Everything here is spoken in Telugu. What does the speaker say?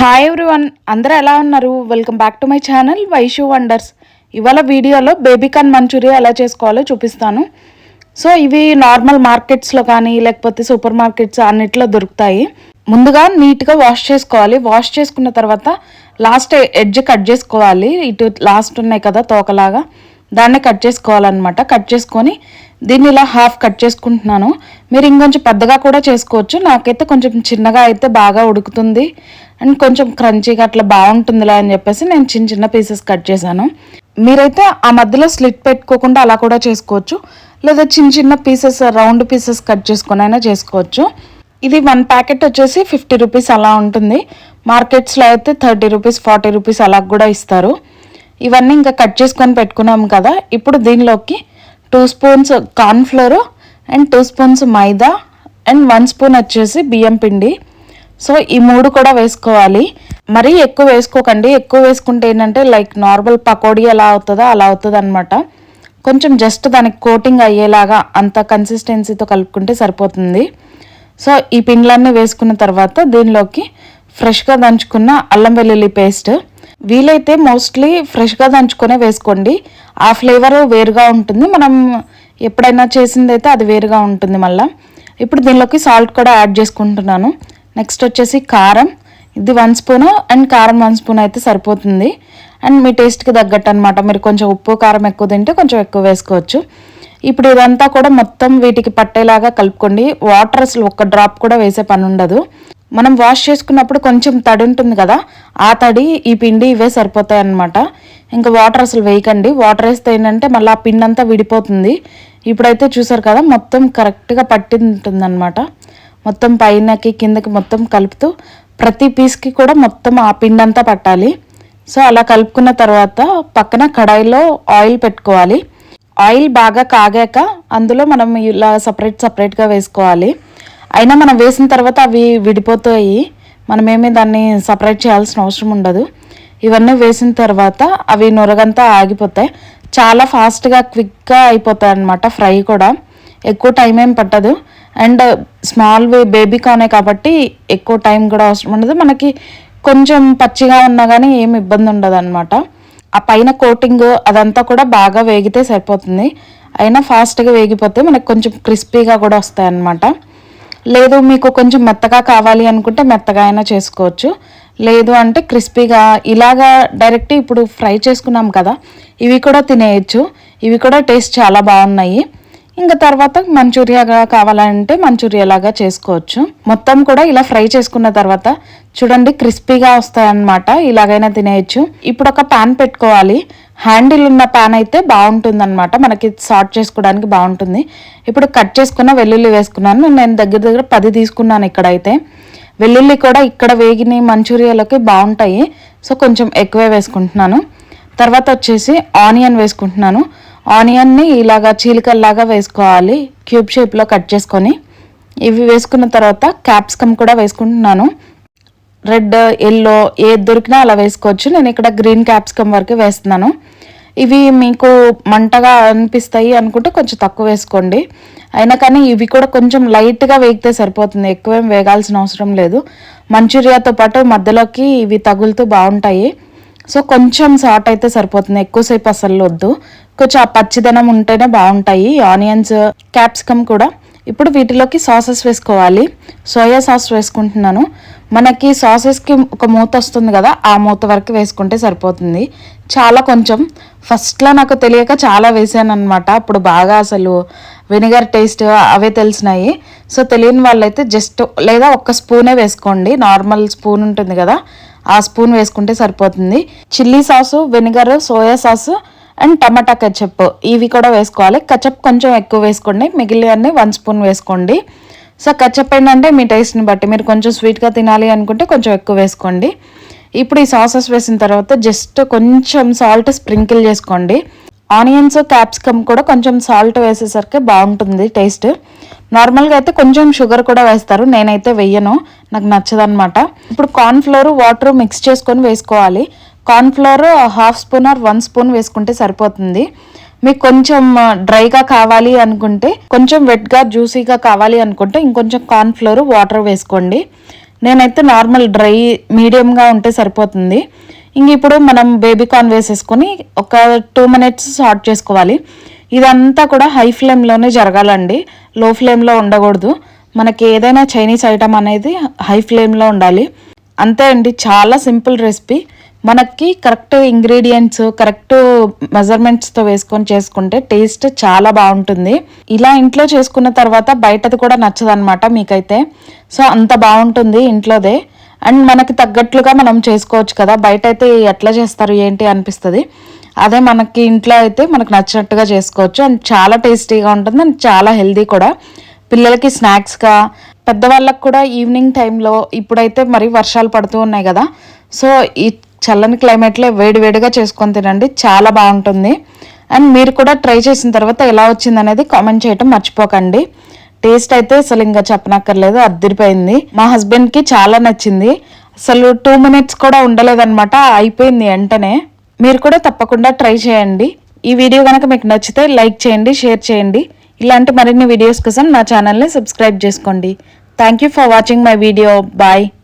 హాయ్ ఎవ్రీవన్ అందరూ ఎలా ఉన్నారు? Welcome back to my channel Vaishu wonders ఇవాళ వీడియోలో బేబీకాన్ మంచూరియా ఎలా చేసుకోవాలో చూపిస్తాను. సో ఇవి నార్మల్ మార్కెట్స్లో కానీ లేకపోతే సూపర్ మార్కెట్స్ అన్నిట్లో దొరుకుతాయి. ముందుగా నీట్గా వాష్ చేసుకోవాలి. వాష్ చేసుకున్న తర్వాత లాస్ట్ ఎడ్జ్ కట్ చేసుకోవాలి. ఇటు లాస్ట్ ఉన్నాయి కదా తోకలాగా. దాన్ని కట్ చేసుకోవాలన్నమాట. కట్ చేసుకొని దీన్ని ఇలా హాఫ్ కట్ చేసుకుంటున్నాను. మీరు ఇంకొంచెం పెద్దగా కూడా చేసుకోవచ్చు. నాకైతే కొంచెం చిన్నగా అయితే బాగా ఉడుకుతుంది. అండ్ కొంచెం క్రంచీగా అట్లా బాగుంటుందిలా అని చెప్పేసి నేను చిన్న చిన్న పీసెస్ కట్ చేశాను. మీరైతే ఆ మధ్యలో స్లిట్ పెట్టుకోకుండా అలా కూడా చేసుకోవచ్చు. లేదా చిన్న చిన్న పీసెస్ రౌండ్ పీసెస్ కట్ చేసుకొని అయినా చేసుకోవచ్చు. ఇది వన్ ప్యాకెట్ వచ్చేసి ఫిఫ్టీ రూపీస్ అలా ఉంటుంది. మార్కెట్స్లో అయితే థర్టీ రూపీస్ ఫార్టీ రూపీస్ అలా కూడా ఇస్తారు. ఇవన్నీ ఇంకా కట్ చేసుకొని పెట్టుకున్నాం కదా. ఇప్పుడు దీనిలోకి two spoons cornflour and two spoons maida and one spoon వచ్చేసి బియ్యం పిండి. సో ఈ మూడు కూడా వేసుకోవాలి. మరీ ఎక్కువ వేసుకోకండి. ఎక్కువ వేసుకుంటే ఏంటంటే లైక్ నార్మల్ పకోడీ ఎలా అవుతుందో అలా అవుతుంది అనమాట కొంచెం జస్ట్ దానికి కోటింగ్ అయ్యేలాగా అంత కన్సిస్టెన్సీతో కలుపుకుంటే సరిపోతుంది. సో ఈ పిండ్లన్నీ వేసుకున్న తర్వాత దీనిలోకి ఫ్రెష్గా దంచుకున్న అల్లం వెల్లుల్లి పేస్ట్ వీలైతే మోస్ట్లీ ఫ్రెష్గా దంచుకొనే వేసుకోండి. ఆ ఫ్లేవర్ వేరుగా ఉంటుంది. మనం ఎప్పుడైనా చేసింది అయితే అది వేరుగా ఉంటుంది మళ్ళీ. ఇప్పుడు దీనిలోకి సాల్ట్ కూడా యాడ్ చేసుకుంటున్నాను. నెక్స్ట్ వచ్చేసి కారం. ఇది వన్ స్పూన్ అండ్ కారం వన్ స్పూన్ అయితే సరిపోతుంది. అండ్ మీ టేస్ట్కి తగ్గట్టు అనమాట మీరు కొంచెం ఉప్పు కారం ఎక్కువ తింటే కొంచెం ఎక్కువ వేసుకోవచ్చు. ఇప్పుడు ఇదంతా కూడా మొత్తం వీటికి పట్టేలాగా కలుపుకోండి. వాటర్ అసలు ఒక్క డ్రాప్ కూడా వేసే పని ఉండదు. మనం వాష్ చేసుకున్నప్పుడు కొంచెం తడి ఉంటుంది కదా ఆ తడి ఈ పిండి ఇవే సరిపోతాయి అన్నమాట. ఇంకా వాటర్ అసలు వేయకండి. వాటర్ వేస్తే ఏంటంటే మళ్ళీ ఆ పిండి అంతా విడిపోతుంది. ఇప్పుడైతే చూసారు కదా మొత్తం కరెక్ట్గా పట్టి అనమాట మొత్తం పైనకి కిందకి మొత్తం కలుపుతూ ప్రతి పీస్కి కూడా మొత్తం ఆ పిండి అంతా పట్టాలి. సో అలా కలుపుకున్న తర్వాత పక్కన కడాయిలో ఆయిల్ పెట్టుకోవాలి. ఆయిల్ బాగా కాగాక అందులో మనం ఇలా సపరేట్ సపరేట్గా వేసుకోవాలి. అయినా మనం వేసిన తర్వాత అవి విడిపోతాయి. మనమేమీ దాన్ని సపరేట్ చేయాల్సిన అవసరం ఉండదు. ఇవన్నీ వేసిన తర్వాత అవి నొరగంతా ఆగిపోతాయి. చాలా ఫాస్ట్గా క్విక్గా అయిపోతాయి అన్నమాట ఫ్రై కూడా. ఎక్కువ టైం ఏం పట్టదు. అండ్ స్మాల్ బేబీ కానే కాబట్టి ఎక్కువ టైం కూడా అవసరం ఉండదు. మనకి కొంచెం పచ్చిగా ఉన్నా కానీ ఏం ఇబ్బంది ఉండదు అనమాట ఆ పైన కోటింగ్ అదంతా కూడా బాగా వేగితే సరిపోతుంది. అయినా ఫాస్ట్గా వేగిపోతే మనకి కొంచెం క్రిస్పీగా కూడా వస్తాయి అన్నమాట. లేదు మీకు కొంచెం మెత్తగా కావాలి అనుకుంటే మెత్తగా అయినా చేసుకోవచ్చు. లేదు అంటే క్రిస్పీగా ఇలాగా డైరెక్ట్ ఇప్పుడు ఫ్రై చేసుకున్నాం కదా ఇవి కూడా తినేయచ్చు. ఇవి కూడా టేస్ట్ చాలా బాగున్నాయి. ఇంకా తర్వాత మంచూరియాగా కావాలంటే మంచూరియా లాగా చేసుకోవచ్చు. మొత్తం కూడా ఇలా ఫ్రై చేసుకున్న తర్వాత చూడండి క్రిస్పీగా వస్తాయన్నమాట. ఇలాగైనా తినేయచ్చు. ఇప్పుడు ఒక ప్యాన్ పెట్టుకోవాలి. హ్యాండిల్ ఉన్న ప్యాన్ అయితే బాగుంటుంది అనమాట మనకి సార్ట్ చేసుకోవడానికి బాగుంటుంది. ఇప్పుడు కట్ చేసుకున్న వెల్లుల్లి వేసుకున్నాను. నేను దగ్గర దగ్గర పది తీసుకున్నాను ఇక్కడైతే. వెల్లుల్లి కూడా ఇక్కడ వేగిన మంచూరియాలోకి బాగుంటాయి. సో కొంచెం ఎక్కువే వేసుకుంటున్నాను. తర్వాత వచ్చేసి ఆనియన్ వేసుకుంటున్నాను. ఆనియన్ని ఇలాగా చీలికల్లాగా వేసుకోవాలి. క్యూబ్ షేప్లో కట్ చేసుకొని. ఇవి వేసుకున్న తర్వాత క్యాప్సికమ్ కూడా వేసుకుంటున్నాను. రెడ్ ఎల్లో ఏది దొరికినా అలా వేసుకోవచ్చు. నేను ఇక్కడ గ్రీన్ క్యాప్సికమ్ వరకు వేస్తున్నాను. ఇవి మీకు మంటగా అనిపిస్తాయి అనుకుంటే కొంచెం తక్కువ వేసుకోండి. అయినా కానీ ఇవి కూడా కొంచెం లైట్గా వేగితే సరిపోతుంది. ఎక్కువేం వేగాల్సిన అవసరం లేదు. మంచూరియాతో పాటు మధ్యలోకి ఇవి తగులుతూ బాగుంటాయి. సో కొంచెం సాట్ అయితే సరిపోతుంది. ఎక్కువసేపు అసలు వద్దు. కొంచెం ఆ పచ్చిదనం ఉంటేనే బాగుంటాయి. ఆనియన్స్ క్యాప్సికమ్ కూడా. ఇప్పుడు వీటిలోకి సాసెస్ వేసుకోవాలి. సోయా సాస్ వేసుకుంటున్నాను. మనకి సాసెస్కి ఒక మూత వస్తుంది కదా ఆ మూత వరకు వేసుకుంటే సరిపోతుంది. చాలా కొంచెం. ఫస్ట్లో నాకు తెలియక చాలా వేసాను అనమాట అప్పుడు బాగా అసలు వెనిగర్ టేస్ట్ అవే తెలిసినాయి. సో తెలియని వాళ్ళైతే జస్ట్ లేదా ఒక్క స్పూనే వేసుకోండి. నార్మల్ స్పూన్ ఉంటుంది కదా ఆ స్పూన్ వేసుకుంటే సరిపోతుంది. Chilli sauce vinegar soya sauce and tomato ketchup. ఇవి కూడా వేసుకోవాలి. కచప్ కొంచెం ఎక్కువ వేసుకోండి. మిగిలినవన్నీ వన్ స్పూన్ వేసుకోండి. సో కచప్ ఏంటంటే మీ టేస్ట్ని బట్టి. మీరు కొంచెం స్వీట్గా తినాలి అనుకుంటే కొంచెం ఎక్కువ వేసుకోండి. ఇప్పుడు ఈ సాసెస్ వేసిన తర్వాత జస్ట్ కొంచెం సాల్ట్ స్ప్రింకిల్ చేసుకోండి. ఆనియన్స్ క్యాప్సికమ్ కూడా కొంచెం సాల్ట్ వేసేసరికి బాగుంటుంది టేస్ట్. నార్మల్గా అయితే కొంచెం షుగర్ కూడా వేస్తారు. నేనైతే వెయ్యను నాకు నచ్చదనమాట ఇప్పుడు కార్న్ఫ్లోర్ వాటర్ మిక్స్ చేసుకొని వేసుకోవాలి. Cornflour half spoon or one spoon వేసుకుంటే సరిపోతుంది. మీకు కొంచెం డ్రైగా కావాలి అనుకుంటే కొంచెం వెట్గా జ్యూసీగా కావాలి అనుకుంటే ఇంకొంచెం కార్న్ఫ్లోర్ వాటర్ వేసుకోండి. నేనైతే నార్మల్ డ్రై మీడియంగా ఉంటే సరిపోతుంది. ఇంక ఇప్పుడు మనం బేబీ కార్న్ వేసేసుకొని ఒక టూ మినిట్స్ సార్ట్ చేసుకోవాలి. ఇదంతా కూడా హై ఫ్లేమ్లోనే జరగాలండి. లో ఫ్లేమ్లో ఉండకూడదు. మనకి ఏదైనా చైనీస్ ఐటమ్ అనేది హై ఫ్లేమ్లో ఉండాలి. అంతే అండి చాలా సింపుల్ రెసిపీ మనకి కరెక్ట్ ఇంగ్రీడియంట్స్ కరెక్ట్ మెజర్మెంట్స్తో వేసుకొని చేసుకుంటే టేస్ట్ చాలా బాగుంటుంది. ఇలా ఇంట్లో చేసుకున్న తర్వాత బయటది కూడా నచ్చదనమాట మీకైతే. సో అంత బాగుంటుంది ఇంట్లోదే. అండ్ మనకి తగ్గట్లుగా మనం చేసుకోవచ్చు కదా. బయట అయితే ఎట్లా చేస్తారు ఏంటి అనిపిస్తుంది. అదే మనకి ఇంట్లో అయితే మనకు నచ్చినట్టుగా చేసుకోవచ్చు. అండ్ చాలా టేస్టీగా ఉంటుంది అండ్ చాలా హెల్దీ కూడా. పిల్లలకి స్నాక్స్గా పెద్దవాళ్ళకి కూడా ఈవినింగ్ టైంలో ఇప్పుడైతే మరి వర్షాలు పడుతూ ఉన్నాయి కదా. సో ఈ చల్లని క్లైమేట్లో వేడివేడిగా చేసుకొని తినండి. చాలా బాగుంటుంది. అండ్ మీరు కూడా ట్రై చేసిన తర్వాత ఎలా వచ్చింది అనేది కామెంట్ చేయటం మర్చిపోకండి. టేస్ట్ అయితే అసలు ఇంకా చెప్పనక్కర్లేదు అద్దరిపోయింది. మా హస్బెండ్కి చాలా నచ్చింది. అసలు టూ మినిట్స్ కూడా ఉండలేదన్నమాట అయిపోయింది వెంటనే. మీరు కూడా తప్పకుండా ట్రై చేయండి. ఈ వీడియో కనుక మీకు నచ్చితే లైక్ చేయండి షేర్ చేయండి. ఇలాంటి మరిన్ని వీడియోస్ కోసం నా ఛానల్ని సబ్స్క్రైబ్ చేసుకోండి. Thank you for watching my video bye